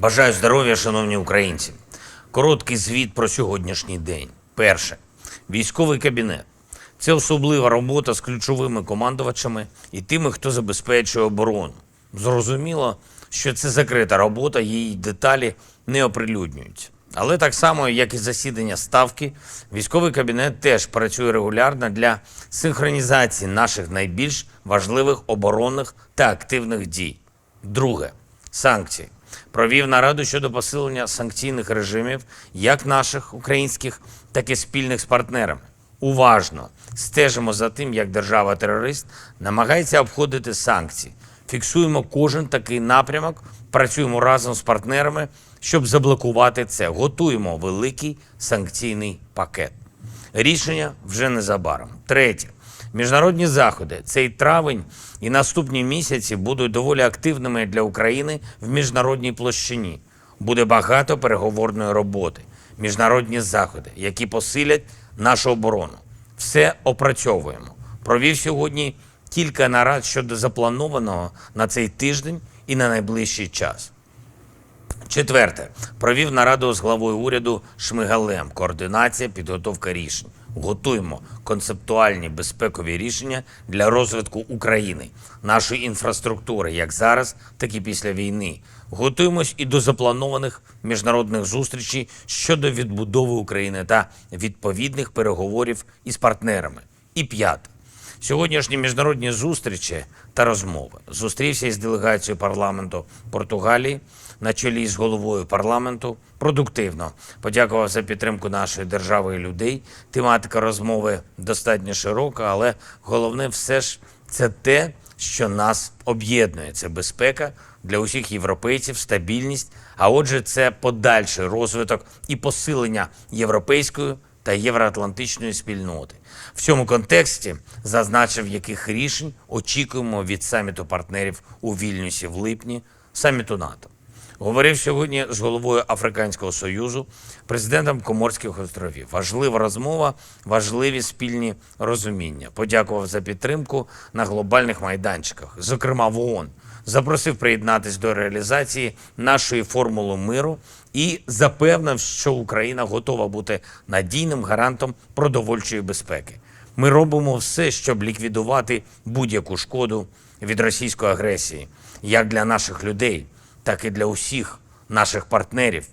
Бажаю здоров'я, шановні українці. Короткий звіт про сьогоднішній день. Перше. Військовий кабінет. Це особлива робота з ключовими командувачами і тими, хто забезпечує оборону. Зрозуміло, що це закрита робота, її деталі не оприлюднюються. Але так само, як і засідання ставки, військовий кабінет теж працює регулярно для синхронізації наших найбільш важливих оборонних та активних дій. Друге санкції. Провів нараду щодо посилення санкційних режимів як наших українських, так і спільних з партнерами. Уважно стежимо за тим, як держава-терорист намагається обходити санкції. Фіксуємо кожен такий напрямок, працюємо разом з партнерами, щоб заблокувати це. Готуємо великий санкційний пакет. Рішення вже незабаром. Третє. Міжнародні заходи. Цей травень і наступні місяці будуть доволі активними для України в міжнародній площині. Буде багато переговорної роботи, міжнародні заходи, які посилять нашу оборону. Все опрацьовуємо. Провів сьогодні кілька нарад щодо запланованого на цей тиждень і на найближчий час. Четверте. Провів нараду з главою уряду Шмигалем. Координація, підготовка рішень. Готуємо концептуальні безпекові рішення для розвитку України, нашої інфраструктури, як зараз, так і після війни. Готуємось і до запланованих міжнародних зустрічей щодо відбудови України та відповідних переговорів із партнерами. І п'яте. Сьогоднішні міжнародні зустрічі та розмови зустрівся із делегацією парламенту Португалії на чолі з головою парламенту. Продуктивно подякував за підтримку нашої держави і людей. Тематика розмови достатньо широка, але головне все ж це те, що нас об'єднує. Це безпека для усіх європейців, стабільність. А отже, це подальший розвиток і посилення європейської та євроатлантичної спільноти. В цьому контексті зазначив, яких рішень очікуємо від саміту партнерів у Вільнюсі в липні, саміту НАТО. Говорив сьогодні з головою Африканського союзу, президентом Коморських островів. Важлива розмова, важливі спільні розуміння. Подякував за підтримку на глобальних майданчиках, зокрема в ООН. Запросив приєднатись до реалізації нашої формули миру і запевнив, що Україна готова бути надійним гарантом продовольчої безпеки. Ми робимо все, щоб ліквідувати будь-яку шкоду від російської агресії, як для наших людей, так і для усіх наших партнерів.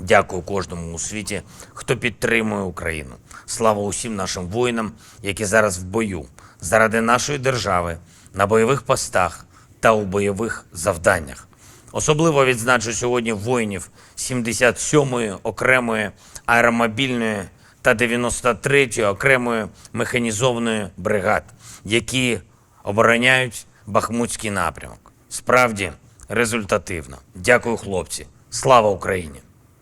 Дякую кожному у світі, хто підтримує Україну. Слава усім нашим воїнам, які зараз в бою заради нашої держави на бойових постах та у бойових завданнях. Особливо відзначу сьогодні воїнів 77-ї окремої аеромобільної та 93-ї окремої механізованої бригад, які обороняють Бахмутський напрямок. Справді результативно. Дякую, хлопці. Слава Україні!